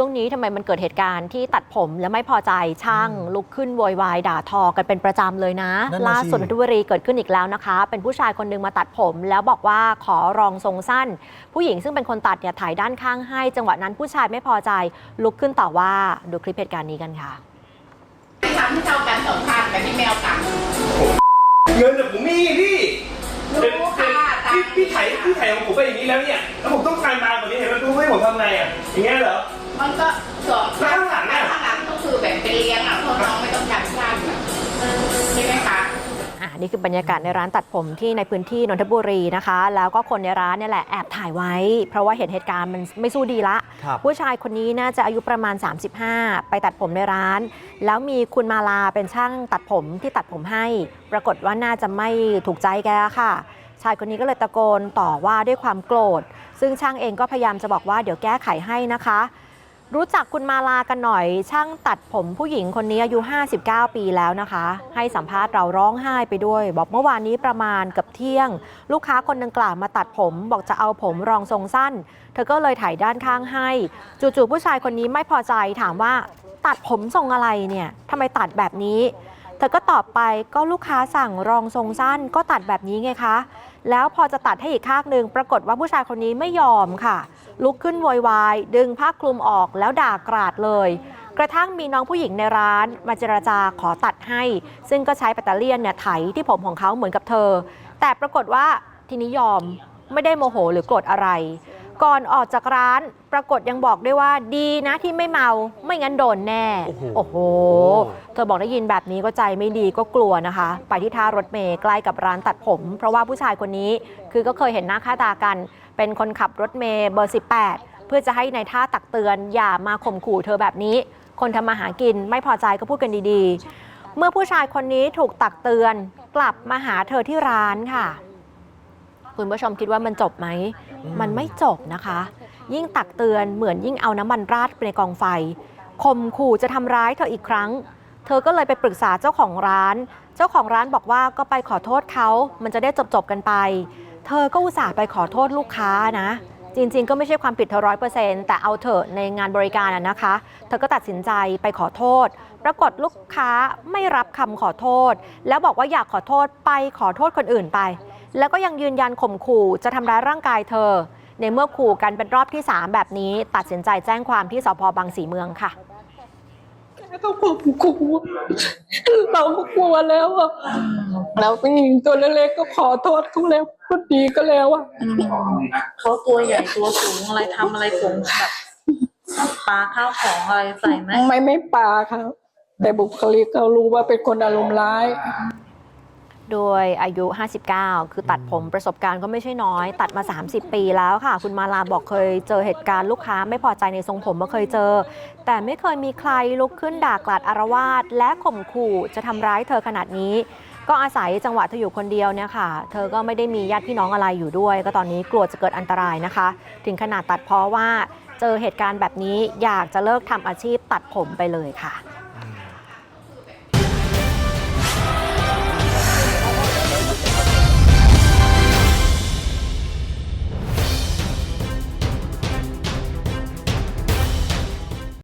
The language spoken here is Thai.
ช่วงนี้ทำไมมันเกิดเหตุการณ์ที่ตัดผมแล้วไม่พอใจช่างลุกขึ้นโวยวายด่าทอกันเป็นประจำเลยนะ นั่นน่ะล่าสุดสินนทบุรีเกิดขึ้นอีกแล้วนะคะ เป็นผู้ชายคนหนึงมาตัดผม แล้วบอกว่าขอรองทรงสั้น ผู้หญิงซึ่งเป็นคนตัดเนี่ยถ่ายด้านข้างให้ จังหวะนั้นผู้ชายไม่พอใจลุกขึ้นต่อว่าดูคลิปเหตุการณ์นี้กันค่ะทำให้เท่ากันสองพันแต่พี่แมวตังค์เงินแต่ผมมีพี่รู้ค่ะตามพี่พี่ไถพี่ไถของผมไปอย่างนี้แล้วเนี่ย แล้วผมต้องการมาแบบนี้เห็นไหมดูให้ผมทำไงอะ อย่างเงี้ยเหรอ มันก็สองแล้วข้างหลังอะข้างหลังก็คือแบบเป็นเลี้ยงอะเพราะน้องไม่ต้องการสั้นอะใช่ไหมคะอะนี่คือบรรยากาศในร้านตัดผมที่ในพื้นที่นนทบุรีนะคะ แล้วก็คนในร้านเนี่ยแหละแอบถ่ายไว้ เพราะว่าเห็นเหตุการณ์มันไม่สู้ดีละครับผู้ชายคนนี้น่าจะอายุประมาณ 35 ไปตัดผมในร้าน แล้วมีคุณมาลาเป็นช่างตัดผมที่ตัดผมให้ ปรากฏว่าน่าจะไม่ถูกใจแกค่ะ ชายคนนี้ก็เลยตะโกนต่อว่าด้วยความโกรธ ซึ่งช่างเองก็พยายามจะบอกว่าเดี๋ยวแก้ไขให้นะคะ รู้จักคุณมาลากันหน่อย ช่างตัดผมผู้หญิงคนนี้อายุ 59 ปีแล้วนะคะ ให้สัมภาษณ์เราร้องไห้ไปด้วย บอกเมื่อวานนี้ประมาณเกับเที่ยง ลูกค้าคนดังกล่าวมาตัดผม บอกจะเอาผมรองทรงสั้น เธอก็เลยถ่ายด้านข้างให้ จู่ๆผู้ชายคนนี้ไม่พอใจถามว่า ตัดผมทรงอะไรเนี่ยทำไมตัดแบบนี้เธอก็ตอบไปก็ลูกค้าสั่งรองทรงสั้น ก็ตัดแบบนี้ไงคะ แล้วพอจะตัดให้อีกข้างหนึ่งปรากฏว่าผู้ชายคนนี้ไม่ยอมค่ะ ลุกขึ้นโวยวาย ดึงผ้าคลุมออกแล้วด่ากราดเลย กระทั่งมีน้องผู้หญิงในร้านมาเจราจาขอตัดให้ ซึ่งก็ใช้แบตเตอเลียนเนี่ยไถที่ผมของเขาเหมือนกับเธอ แต่ปรากฏว่าทีนี้ยอมไม่ได้โมโหหรือโกรธอะไร ก่อนออกจากร้านปรากฏยังบอกด้วยว่าดีนะที่ไม่เมาไม่งั้นโดนแน่โอ้โหโอ้โห เธอบอกได้ยินแบบนี้ก็ใจไม่ดีก็กลัวนะคะ ไปที่ท่ารถเมย์ใกล้กับร้านตัดผม เพราะว่าผู้ชายคนนี้คือก็เคยเห็นหน้าค่าตากัน เป็นคนขับรถเมย์เบอร์ 18 เพื่อจะให้ในายท่าตักเตือน อย่ามาข่มขู่เธอแบบนี้ คนทำมาหากินไม่พอใจก็พูดกันดีๆ เมื่อผู้ชายคนนี้ถูกตักเตือน กลับมาหาเธอที่ร้านค่ะ คุณผู้ชมคิดว่ามันจบไหม มันไม่จบนะคะ ยิ่งตักเตือนเหมือนยิ่งเอาน้ำมันราดไปในกองไฟข่มขู่จะทำร้ายเธออีกครั้ง เธอก็เลยไปปรึกษาเจ้าของร้าน เจ้าของร้านบอกว่าก็ไปขอโทษเขา มันจะได้จบๆกันไป เธอก็อุตส่าห์ไปขอโทษลูกค้านะ จริงๆ ก็ไม่ใช่ความผิดเธอร้อยเปอร์เซ็นต์แต่เอาเถอะในงานบริการอะนะคะ เธอก็ตัดสินใจไปขอโทษ ปรากฏลูกค้าไม่รับคำขอโทษ แล้วบอกว่าอยากขอโทษไปขอโทษคนอื่นไป แล้วก็ยังยืนยันข่มขู่จะทำร้ายร่างกายเธอ ในเมื่อขู่กันเป็นรอบที่ 3 แบบนี้ ตัดสินใจแจ้งความที่สพบางสีเมืองค่ะต้องข่มขู่เราก็กลัวแล้วอะแล้วผู้หญิงตัวเล็กๆก็ขอโทษเขาแล้วพูดดีก็แล้วอะเขาตัวใหญ่ตัวสูงอะไรทำอะไรผมแบบปลาข้าวของอะไรใส่ไหมไม่ไม่ปาค่ะแต่บุคลิกเขารู้ว่าเป็นคนอารมณ์ร้าย โดยอายุ 59 คือตัดผมประสบการณ์ก็ไม่ใช่น้อย ตัดมา 30 ปีแล้วค่ะ คุณมาลาบอกเคยเจอเหตุการณ์ลูกค้าไม่พอใจในทรงผมมาเคยเจอ แต่ไม่เคยมีใครลุกขึ้นด่ากลาดอารวาสและข่มขู่จะทำร้ายเธอขนาดนี้ ก็อาศัยจังหวะเธออยู่คนเดียวเนี่ยค่ะ เธอก็ไม่ได้มีญาติพี่น้องอะไรอยู่ด้วย ก็ตอนนี้กลัวจะเกิดอันตรายนะคะ ถึงขนาดตัดเพราะว่าเจอเหตุการณ์แบบนี้อยากจะเลิกทำอาชีพตัดผมไปเลยค่ะ